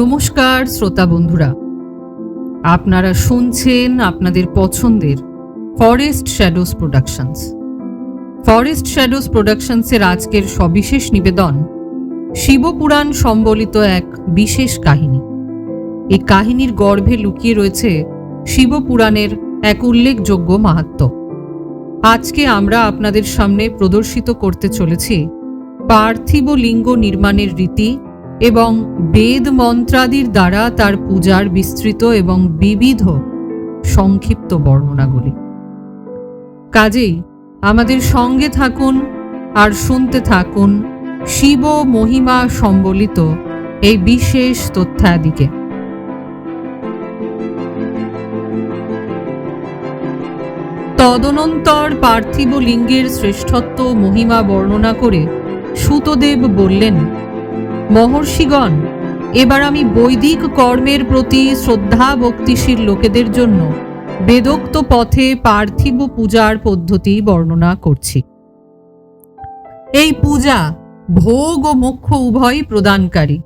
নমস্কার, শ্রোতা বন্ধুরা। আপনারা শুনছেন আপনাদের পছন্দের forest shadows productions forest shadows প্রোডাকশনসের আজকের সবিশেষ নিবেদন শিবপুরাণ সম্বলিত এক বিশেষ কাহিনী। এই কাহিনীর গর্ভে লুকিয়ে রয়েছে শিবপুরাণের এক উল্লেখযোগ্য মাহাত্ম্য আজকে আমরা আপনাদের সামনে প্রদর্শিত করতে চলেছি পার্থিব লিঙ্গ নির্মাণের রীতি এবং বেদ মন্ত্রাদির দ্বারা তার পূজার বিস্তৃত এবং বিবিধ সংক্ষিপ্ত বর্ণনাগুলি। কাজেই আমাদের সঙ্গে থাকুন আর শুনতে থাকুন শিব মহিমা সম্বলিত এই বিশেষ তথ্যাদিকে। তদনন্তর পার্থিব লিঙ্গের শ্রেষ্ঠত্ব মহিমা বর্ণনা করে সুতদেব বললেন মহর্ষিগণ, এবার আমি বৈদিক কর্মের প্রতি শ্রদ্ধা ভক্তিশীল লোকেদের জন্য বেদোক্ত পথে পার্থিব পূজার পদ্ধতি বর্ণনা করছি। এই পূজা ভোগ ও মোক্ষ উভয় প্রদানকারী।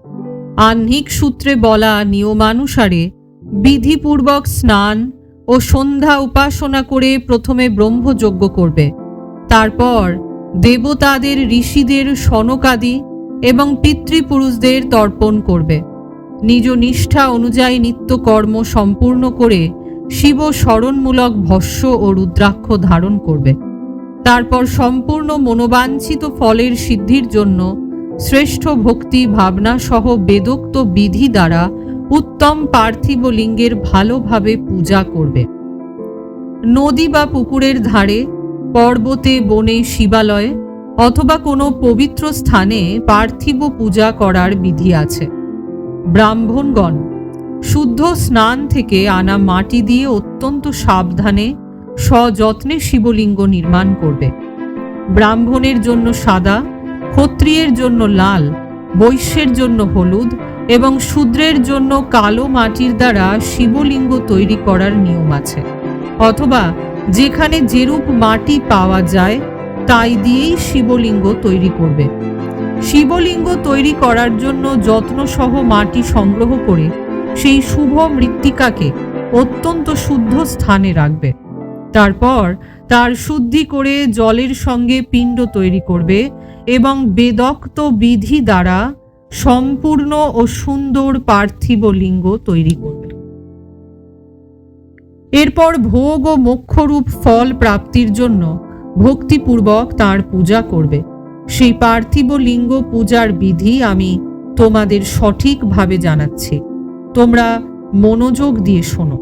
আহ্নিক সূত্রে বলা নিয়মানুসারে বিধিপূর্বক স্নান ও সন্ধ্যা উপাসনা করে প্রথমে ব্রহ্মযজ্ঞ করবে। তারপর দেবতাদের, ঋষিদের, সনকাদি এবং পিতৃপুরুষদের তর্পণ করবে। নিজ নিষ্ঠা অনুযায়ী নিত্যকর্ম সম্পূর্ণ করে শিব স্মরণমূলক ভস্য ও রুদ্রাক্ষ ধারণ করবে। তারপর সম্পূর্ণ মনোবাঞ্ছিত ফলের সিদ্ধির জন্য শ্রেষ্ঠ ভক্তি ভাবনা সহ বেদোক্ত বিধি দ্বারা উত্তম পার্থিব লিঙ্গের ভালোভাবে পূজা করবে। নদী বা পুকুরের ধারে, পর্বতে বনে শিবালয়ে অথবা কোনো পবিত্র স্থানে পার্থিব পূজা করার বিধি আছে। ব্রাহ্মণগণ, শুদ্ধ স্নান থেকে আনা মাটি দিয়ে অত্যন্ত সাবধানে সযত্নে শিবলিঙ্গ নির্মাণ করবে। ব্রাহ্মণের জন্য সাদা, ক্ষত্রিয়ের জন্য লাল, বৈশ্যের জন্য হলুদ এবং শূদ্রের জন্য কালো মাটির দ্বারা শিবলিঙ্গ তৈরি করার নিয়ম আছে। অথবা যেখানে যেরূপ মাটি পাওয়া যায় তাই দিয়েই শিবলিঙ্গ তৈরি করবে। শিবলিঙ্গ তৈরি করার জন্য যত্নসহ মাটি সংগ্রহ করে সেই শুভ মৃত্তিকাকে অত্যন্ত শুদ্ধ স্থানে রাখবে। তারপর তার শুদ্ধি করে জলের সঙ্গে পিণ্ড তৈরি করবে এবং বেদক্ত বিধি দ্বারা সম্পূর্ণ ও সুন্দর পার্থিব লিঙ্গ তৈরি করবে। এরপর ভোগ ও মোক্ষরূপ ফল প্রাপ্তির জন্য ভক্তিপূর্বক তার পূজা করবে। সেই পার্থিব লিঙ্গ পূজার বিধি আমি তোমাদের সঠিকভাবে জানাচ্ছি। তোমরা মনোযোগ দিয়ে শোনো।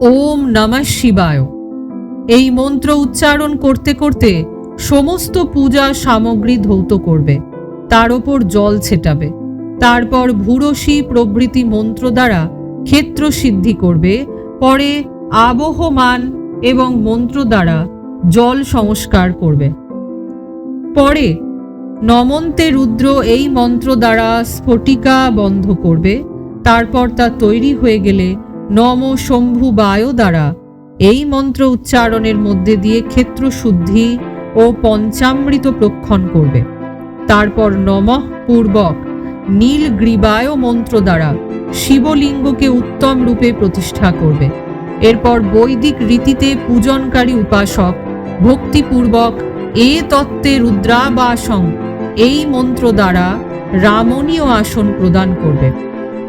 ওম নমঃ শিবায়। এই মন্ত্র উচ্চারণ করতে করতে সমস্ত পূজা সামগ্রী ধৌত করবে। তার ওপর জল ছেটাবে। তারপর ভূরসী প্রভৃতি মন্ত্র দ্বারা ক্ষেত্র সিদ্ধি করবে। পরে আবহমান এবং মন্ত্র দ্বারা জল সংস্কার করবে। পরে নমন্তে রুদ্র এই মন্ত্র দ্বারা স্ফটিকা বন্ধ করবে। তারপর তা তৈরি হয়ে গেলে নম শম্ভু বায়ু দ্বারা এই মন্ত্র উচ্চারণের মধ্যে দিয়ে ক্ষেত্র শুদ্ধি ও পঞ্চামৃত প্রক্ষণ করবে। তারপর নমঃ পূর্বক নীল গ্রীবায় মন্ত্র দ্বারা শিবলিঙ্গকে উত্তম রূপে প্রতিষ্ঠা করবে। এরপর বৈদিক রীতিতে পূজনকারী উপাসক, ভক্তিপূর্বক এ তত্ত্বে রুদ্রাবাসং এই মন্ত্র দ্বারা রামণীয় আসন প্রদান করবে।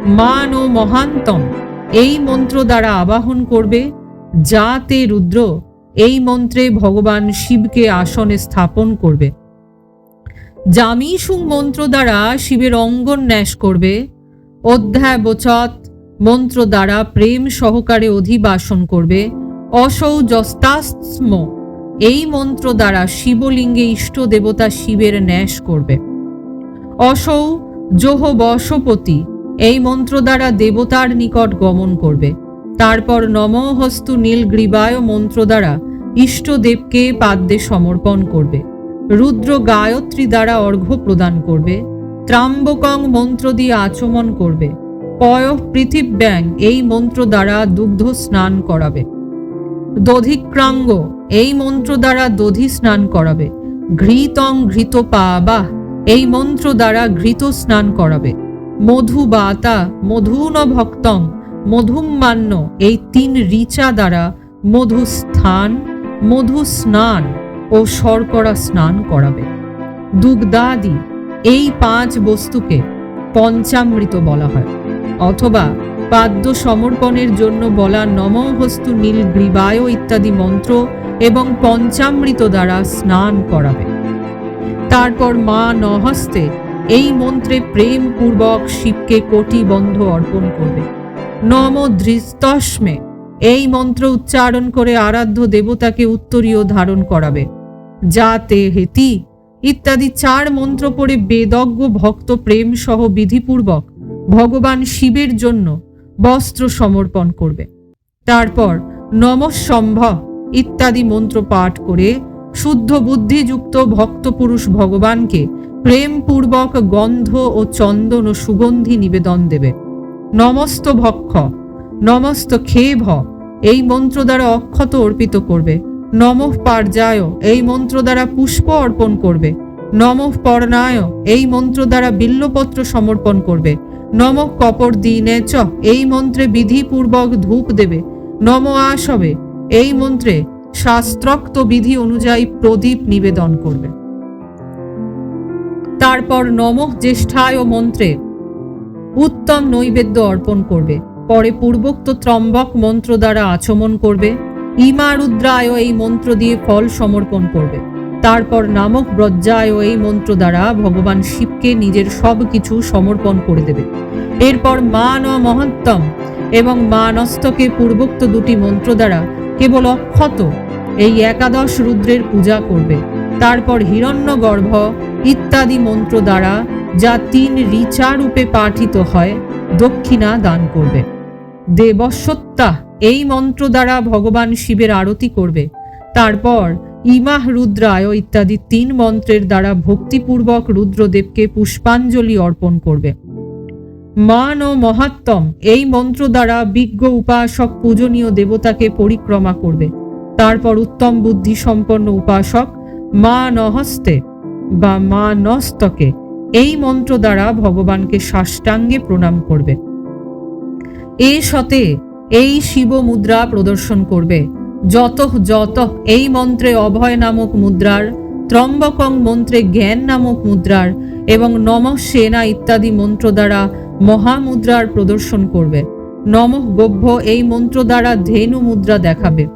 মান ও মহান্তম, এই মন্ত্র দ্বারা আবাহন করবে যাতে রুদ্র, এই মন্ত্রে ভগবান শিবকে আসনে স্থাপন করবে। জামিসুং মন্ত্র দ্বারা শিবের অঙ্গন ন্যাস করবে। অধ্যায়বচত মন্ত্র দ্বারা প্রেম সহকারে অধিবাসন করবে। অসৌজস্তাস্ম এই মন্ত্র দ্বারা শিবলিঙ্গে ইষ্ট দেবতা শিবের ন্যাস করবে। অসৌ জোহ বশপতি এই মন্ত্র দ্বারা দেবতার নিকট গমন করবে। তারপর নমহস্তু নীল গ্রীবায় মন্ত্র দ্বারা ইষ্টদেবকে পাদ্যে সমর্পণ করবে। রুদ্র গায়ত্রী দ্বারা অর্ঘ্য প্রদান করবে। ত্রাম্বকং মন্ত্র দিয়ে আচমন করবে। পয় পৃথিব ব্যাং এই মন্ত্র দ্বারা দুগ্ধ স্নান করাবে। দধিক্রাঙ্গ এই মন্ত্র দ্বারা দধি স্নান করাবে। ঘৃতং ঘৃত পা বাহ এই মন্ত্র দ্বারা ঘৃত স্নান করাবে। মধুবাতা মধুন ভক্তং মধুমান্য এই তিন ঋচা দ্বারা মধু স্থান মধু স্নান ও শর্করা স্নান করাবে। দুগ্ধাদি এই পাঁচ বস্তুকে পঞ্চামৃত বলা হয়। অথবা পাদ্য সমর্পণের জন্য বলা নমহস্তু নীল গ্রীবায় ইত্যাদি মন্ত্র এবং পঞ্চামৃত দ্বারা স্নান করাবে। তারপর মা নহস্তে এই মন্ত্রে প্রেম পূর্বক শিবকে কোটি বন্ধ অর্পণ করবে। নম ধৃস্তস্মে এই মন্ত্র উচ্চারণ করে আরাধ্য দেবতাকে উত্তরীয় ধারণ করাবে। যাতে হেতি ইত্যাদি চার মন্ত্র পড়ে বেদজ্ঞ ভক্ত প্রেম সহ বিধিপূর্বক ভগবান শিবের জন্য বস্ত্র সমর্পণ করবে। তারপর নমঃসম্ভব ইত্যাদি মন্ত্র পাঠ করে শুদ্ধ বুদ্ধিযুক্ত ভক্ত পুরুষ ভগবানকে প্রেমপূর্বক গন্ধ ও চন্দন ও সুগন্ধি নিবেদন দেবে। নমস্ত ভক্ষ, নমস্ত খেভ এই মন্ত্র দ্বারা অক্ষত অর্পিত করবে। নমঃ পার্যায়, এই মন্ত্র দ্বারা পুষ্প অর্পণ করবে। নমঃ পর্ণায়, এই মন্ত্র দ্বারা বিল্লপত্র সমর্পণ করবে। নম কপর দিনে চ, এই মন্ত্রে বিধিপূর্বক ধূপ দেবে। নম আসবে, এই মন্ত্রে শাস্ত্রোক্ত বিধি অনুযায়ী প্রদীপ নিবেদন করবে। তারপর নমঃ জ্যেষ্ঠায় মন্ত্রে উত্তম নৈবেদ্য অর্পণ করবে। পরে পূর্বোক্ত ত্রম্বক মন্ত্র দ্বারা আচমন করবে। ইমা রুদ্রায় এই মন্ত্র দিয়ে ফল সমর্পণ করবে। তারপর নামক ব্রজ্জায় এই মন্ত্র দ্বারা ভগবান শিবকে নিজের সব কিছু সমর্পণ করে দেবে। এরপর মান ও মহত্তম এবং মানস্তকে পূর্বোক্ত দুটি মন্ত্র দ্বারা কেবল অক্ষত এই একাদশ রুদ্রের পূজা করবে। তারপর হিরণ্যগর্ভ ইত্যাদি মন্ত্র দ্বারা যা তিন ঋচা রূপে পাঠিত হয়, দক্ষিণা দান করবে। দেবস্বত্তা এই মন্ত্র দ্বারা ভগবান শিবের আরতি করবে। তারপর ইমাহ রুদ্রায় ইত্যাদি তিন মন্ত্রের দ্বারা ভক্তিপূর্বক রুদ্রদেবকে পুষ্পাঞ্জলি অর্পণ করবে। মান ও মহাত্তম, এই মন্ত্র দ্বারা বিজ্ঞ উপাসক পূজনীয় দেবতাকে পরিক্রমা করবে। তারপর উত্তম বুদ্ধি সম্পন্ন উপাসক মা নহস্তে বা মা নস্তকে এই মন্ত্র দ্বারা ভগবানকে সাষ্টাঙ্গে প্রণাম করবে। এ সতে এই শিব মুদ্রা প্রদর্শন করবে। যত যত এই মন্ত্রে অভয় নামক মুদ্রার, ত্রম্বকং মন্ত্রে জ্ঞান নামক মুদ্রার এবং নম সেনা ইত্যাদি মন্ত্র দ্বারা মহামুদ্রার প্রদর্শন করবে। নমঃ গভ্য এই মন্ত্র দ্বারা ধেনু মুদ্রা দেখাবে।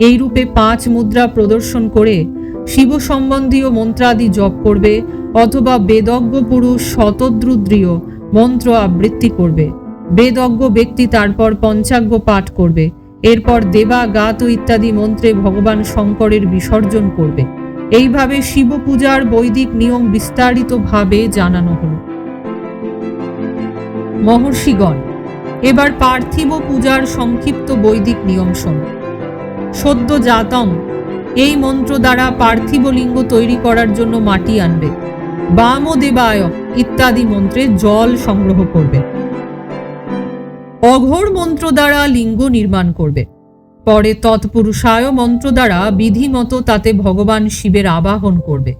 এই রূপে পাঁচ মুদ্রা প্রদর্শন করে শিব সম্বন্ধীয় মন্ত্রাদি জপ করবে অথবা বেদজ্ঞ পুরুষ শতদ্রুদ্রীয় মন্ত্র আবৃত্তি করবে। বেদজ্ঞ ব্যক্তি তারপর পঞ্চাজ্ঞ পাঠ করবে। এরপর দেবা গাত ইত্যাদি মন্ত্রে ভগবান শঙ্করের বিসর্জন করবে। এইভাবে শিব পূজার বৈদিক নিয়ম বিস্তারিতভাবে জানানো হলো। মহর্ষিগণ, এবার পার্থিব পূজার সংক্ষিপ্ত বৈদিক নিয়ম শোনো। সদ্য জাতং এই মন্ত্র দ্বারা পার্থিব লিঙ্গ তৈরি করার জন্য মাটি আনবে। বাম ও দেবায় ইত্যাদি মন্ত্রে জল সংগ্রহ করবে। অঘোর মন্ত্র দ্বারা লিঙ্গ নির্মাণ করবে। পরে তৎপুরুষায় মন্ত্র দ্বারা বিধিমতো তাতে ভগবান শিবের আবাহন করবে।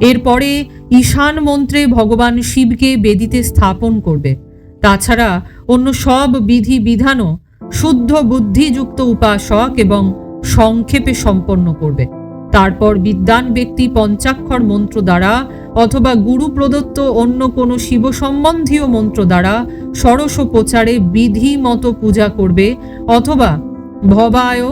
এরপরে ঈশান মন্ত্রে ভগবান শিবকে বেদিতে স্থাপন করবে। তাছাড়া অন্য সব বিধি বিধানও শুদ্ধ বুদ্ধিযুক্ত উপাসক এবং সংক্ষেপে সম্পন্ন করবে। তারপর বিদ্যান ব্যক্তি পঞ্চাক্ষর মন্ত্র দ্বারা অথবা গুরু প্রদত্ত অন্য কোনো শিব সম্বন্ধীয় মন্ত্র দ্বারা ষড়শোপচারে বিধি মতো পূজা করবে অথবা ভবায়,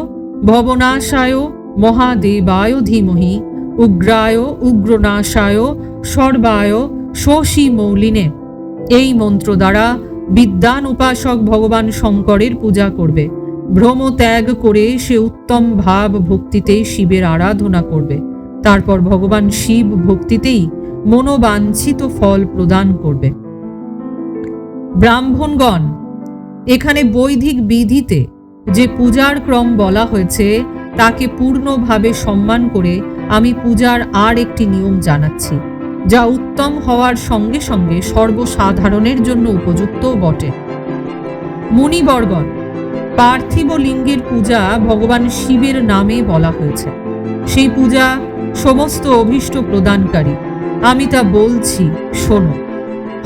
ভবনাশায়, মহাদেবায় ধীমহি, উগ্রায়, উগ্রনাশায়, সর্বায়, শশী মৌলিনে এই মন্ত্র দ্বারা বিদ্যান উপাসক ভগবান শঙ্করের পূজা করবে। ভ্রম ত্যাগ করে সে উত্তম ভাব ভক্তিতে শিবের আরাধনা করবে। তারপর ভগবান শিব ভক্তিতেই মনোবাঞ্ছিত ফল প্রদান করবে। ব্রাহ্মণগণ, এখানে বৈদিক বিধিতে যে পূজার ক্রম বলা হয়েছে, তাকে পূর্ণভাবে সম্মান করে আমি পূজার আর একটি নিয়ম জানাচ্ছি, যা উত্তম হওয়ার সঙ্গে সঙ্গে সর্বসাধারণের জন্য উপযুক্তও বটে। মুনিবর্গণ, পার্থিব লিঙ্গের পূজা ভগবান শিবের নামে বলা হয়েছে। সেই পূজা সমস্ত অভীষ্ট প্রদানকারী। আমি তা বলছি, শোনো।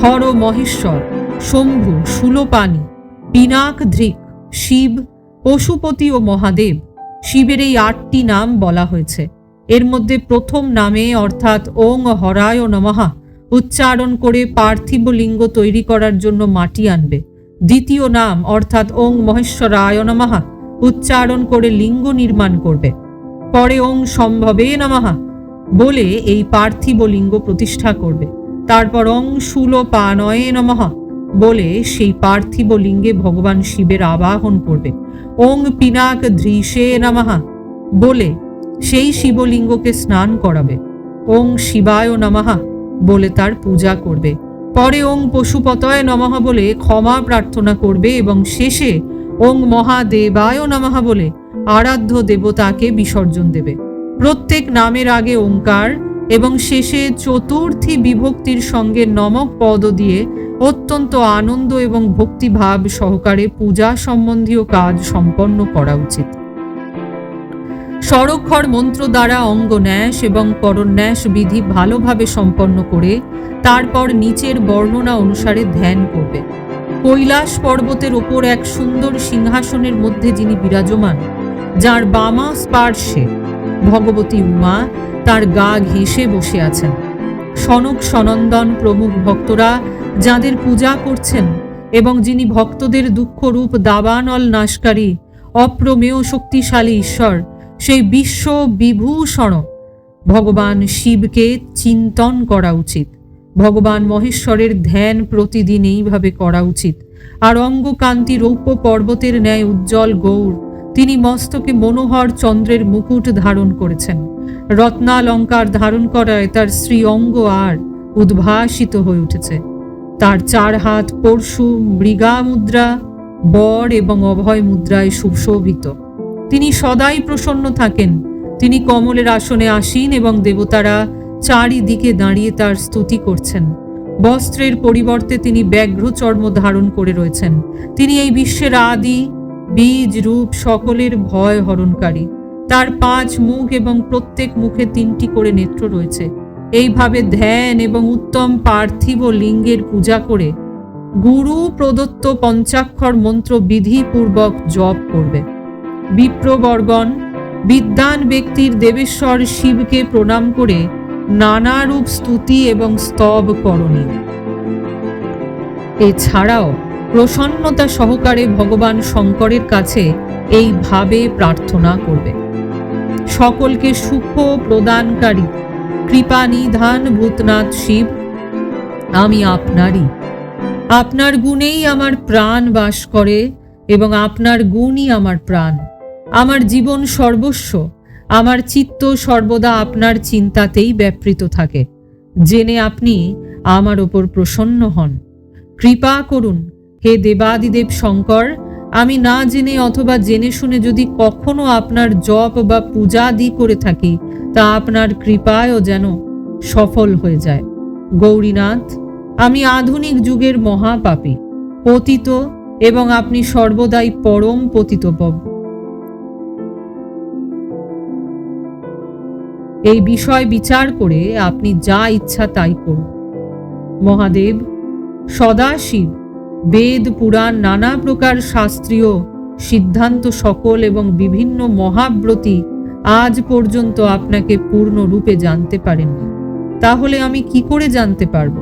হর মহেশ্বর, শম্ভু শূলপাণি পিনাক ধৃক, শিব, পশুপতি ও মহাদেব, শিবের এই আটটি নাম বলা হয়েছে। এর মধ্যে প্রথম নামে অর্থাৎ ওং হরায় নমহা উচ্চারণ করে পার্থিব লিঙ্গ তৈরি করার জন্য মাটি আনবে। দ্বিতীয় নাম অর্থাৎ ওং মহেশ্বরায় নমহা উচ্চারণ করে লিঙ্গ নির্মাণ করবে। পরে ওং সম্ভবে নমহা বলে এই পার্থিব লিঙ্গ প্রতিষ্ঠা করবে। তারপর অং শূল পানয়ে নমঃ বলে সেই পার্থিব লিঙ্গে ভগবান শিবের আবাহন করবে। ওং পিনাক ধৃষে নমহা বলে সেই শিবলিঙ্গকে স্নান করাবে। ওং শিবায় নমহা বলে তার পূজা করবে। পরে ওং পশুপতয় নমহা বলে ক্ষমা প্রার্থনা করবে এবং শেষে ওং মহাদেবায় নমহা বলে আরাধ্য দেবতাকে বিসর্জন দেবে। প্রত্যেক নামের আগে ওঙ্কার এবং শেষে চতুর্থী বিভক্তির সঙ্গে নমক পদ দিয়ে অত্যন্ত আনন্দ এবং ভক্তিভাব সহকারে পূজা সম্বন্ধীয় কাজ সম্পন্ন করা উচিত। সরক্ষর মন্ত্র দ্বারা অঙ্গন্যাস এবং করন্যাস বিধি ভালোভাবে সম্পন্ন করে তারপর নিচের বর্ণনা অনুসারে ধ্যান করবে। কৈলাস পর্বতের ওপর এক সুন্দর সিংহাসনের মধ্যে যিনি বিরাজমান, যার বামা স্পার্শে ভগবতী উমা তার গা ঘেঁষে বসে আছেন। সনক সনন্দন প্রমুখ ভক্তরা যাদের পূজা করছেন এবং যিনি ভক্তদের দুঃখরূপ দাবানল নাশকারী, অপ্রমেয় শক্তিশালী ঈশ্বর, সেই বিশ্ব বিভূষণ ভগবান শিবকে চিন্তন করা উচিত। ভগবান মহেশ্বরের ধ্যান প্রতিদিন এইভাবে করা উচিত। আর অঙ্গকান্তি রৌপ্য পর্বতের ন্যায় উজ্জ্বল গৌর তিনি মস্তকে মনোহর চন্দ্রের মুকুট ধারণ করেছেন। রত্নালঙ্কার ধারণ করায় তার শ্রী অঙ্গ আর উদ্ভাসিত হয়ে উঠেছে। তার চার হাত পরশু মৃগা মুদ্রা বর এবং অভয় মুদ্রায় সুশোভিত। তিনি সদাই প্রসন্ন থাকেন। তিনি কমলের আসনে আসীন এবং দেবতারা চারিদিকে দাঁড়িয়ে তার স্তুতি করছেন। বস্ত্রের পরিবর্তে তিনি ব্যাঘ্র চর্ম ধারণ করে রয়েছেন। তিনি এই বিশ্বের আদি বীজ রূপ সকলের ভয় হরণকারী। তার পাঁচ মুখ এবং প্রত্যেক মুখে তিনটি করে নেত্র রয়েছে। এইভাবে ধ্যান এবং উত্তম পার্থিব লিঙ্গের পূজা করে গুরু প্রদত্ত পঞ্চাক্ষর মন্ত্র বিধিপূর্বক জপ করবে। বিপ্রবর্গণ বিদ্যান ব্যক্তির দেবেশ্বর শিবকে প্রণাম করে নানারূপ স্তুতি এবং স্তব করণীয়। এছাড়াও প্রসন্নতা সহকারে ভগবান শঙ্করের কাছে এইভাবে প্রার্থনা করবে। সকলকে সুখ প্রদানকারী, কৃপা নিধান ভূতনাথ শিব, আমি আপনারই। আপনার গুণেই আমার প্রাণ বাস করে এবং আপনার গুণই আমার প্রাণ। আমার জীবন সর্বস্ব, আমার চিত্ত সর্বদা আপনার চিন্তাতেই ব্যাপৃত থাকে। জেনে আপনি আমার ওপর প্রসন্ন হন। কৃপা করুন হে দেবাদিদেব শঙ্কর, আমি না জেনে অথবা জেনে শুনে যদি কখনো আপনার জপ বা পূজাদি করে থাকি, তা আপনার কৃপায়ও যেন সফল হয়ে যায়। গৌরীনাথ, আমি আধুনিক যুগের মহাপাপী, পতিত এবং আপনি সর্বদাই পরম পতিতপব এই বিষয় বিচার করে আপনি যা ইচ্ছা তাই করুন। মহাদেব, সদাশিব। বেদ, পুরাণ, নানা প্রকার শাস্ত্রীয় সিদ্ধান্ত সকল এবং বিভিন্ন মহাব্রতী আজ পর্যন্ত আপনাকে পূর্ণরূপে জানতে পারেননি। তাহলে আমি কি করে জানতে পারব?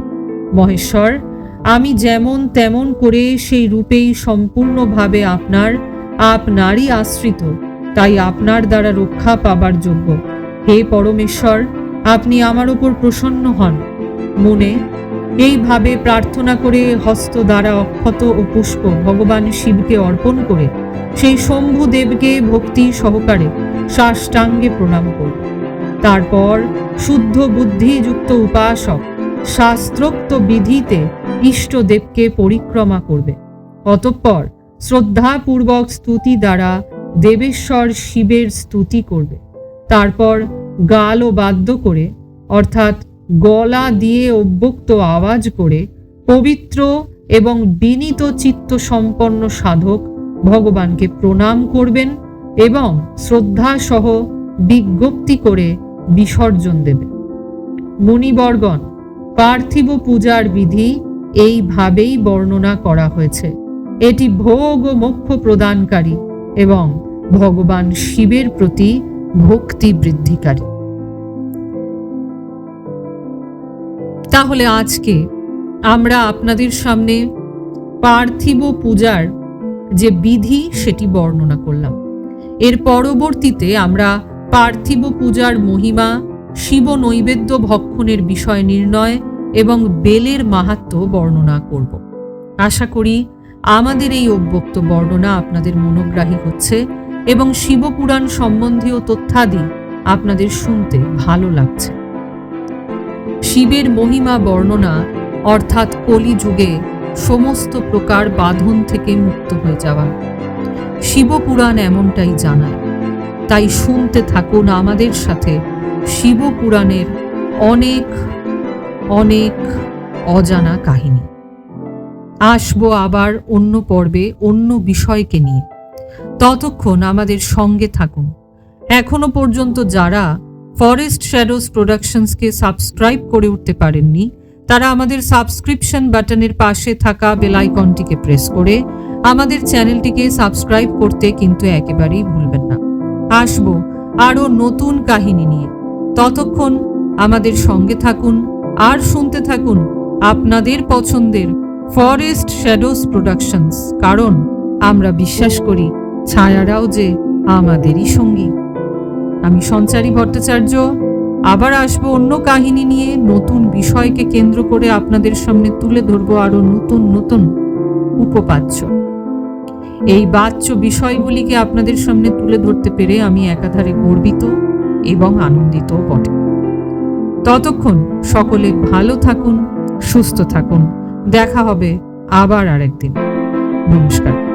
মহেশ্বর, আমি যেমন তেমন করে সেই রূপেই সম্পূর্ণভাবে আপনার আপনারই আশ্রিত, তাই আপনার দ্বারা রক্ষা পাবার যোগ্য। হে পরমেশ্বর, আপনি আমার উপর প্রসন্ন হন। মনে এইভাবে প্রার্থনা করে হস্ত দ্বারা অক্ষত ও পুষ্প ভগবান শিবকে অর্পণ করে সেই শম্ভু দেবকে ভক্তি সহকারে সাষ্টাঙ্গে প্রণাম করব তারপর শুদ্ধ বুদ্ধিযুক্ত উপাসক শাস্ত্রোক্ত বিধিতে ইষ্টদেবকে পরিক্রমা করবে। অতঃপর শ্রদ্ধাপূর্বক স্তুতি দ্বারা দেবেশ্বর শিবের স্তুতি করবে। তারপর গাল ও বাদ্য করে, অর্থাৎ গলা দিয়ে অভ্যক্ত আওয়াজ করে পবিত্র এবং বিনীত চিত্ত সম্পন্ন সাধক ভগবানকে প্রণাম করবেন এবং শ্রদ্ধা সহ বিজ্ঞপ্তি করে বিসর্জন দেবে মুনিবর্গণ, পার্থিব পূজার বিধি এইভাবেই বর্ণনা করা হয়েছে। এটি ভোগ ও মোক্ষ প্রদানকারী এবং ভগবান শিবের প্রতি ভক্তি বৃদ্ধিকারী। তাহলে আজকে আমরা আপনাদের সামনে পার্থিব পূজার যে বিধি সেটি বর্ণনা করলাম। এর পরবর্তীতে আমরা পার্থিব পূজার মহিমা, শিব নৈবেদ্য ভক্ষণের বিষয় নির্ণয় এবং বেলের মাহাত্ম বর্ণনা করব। আশা করি আমাদের এই অব্যক্ত বর্ণনা আপনাদের মনোগ্রাহী হচ্ছে এবং শিবপুরাণ সম্বন্ধীয় তথ্যাদি আপনাদের শুনতে ভালো লাগছে। শিবের মহিমা বর্ণনা, অর্থাৎ কলিযুগে সমস্ত প্রকার বাঁধন থেকে মুক্ত হয়ে যাওয়া। শিবপুরাণ এমনটাই জানায়। তাই শুনতে থাকুন আমাদের সাথে শিবপুরাণের অনেক অনেক অজানা কাহিনী। আসব আবার অন্য পর্বে অন্য বিষয়কে নিয়ে। ততক্ষণ আমাদের সঙ্গে থাকুন। এখনও পর্যন্ত যারা ফরেস্ট শ্যাডোজ প্রোডাকশনসকে সাবস্ক্রাইব করে উঠতে পারেননি, তারা আমাদের সাবস্ক্রিপশন বাটনের পাশে থাকা বেলাইকনটিকে প্রেস করে আমাদের চ্যানেলটিকে সাবস্ক্রাইব করতে কিন্তু একেবারেই ভুলবেন না। আসব আরও নতুন কাহিনী নিয়ে। ততক্ষণ আমাদের সঙ্গে থাকুন আর শুনতে থাকুন আপনাদের পছন্দের ফরেস্ট শ্যাডোজ প্রোডাকশনস কারণ আমরা বিশ্বাস করি ছায়ারাও যে আমাদেরই সঙ্গী। আমি সঞ্চারী ভট্টাচার্য, আবার আসব অন্য কাহিনী নিয়ে নতুন বিষয়কে কেন্দ্র করে আপনাদের সামনে তুলে ধরবো আরও নতুন নতুন উপপাচ্য এই বাচ্য বিষয়গুলিকে আপনাদের সামনে তুলে ধরতে পেরে আমি একাধারে গর্বিত এবং আনন্দিত বটে। ততক্ষণ সকলে ভালো থাকুন, সুস্থ থাকুন। দেখা হবে আবার আরেকদিন। নমস্কার।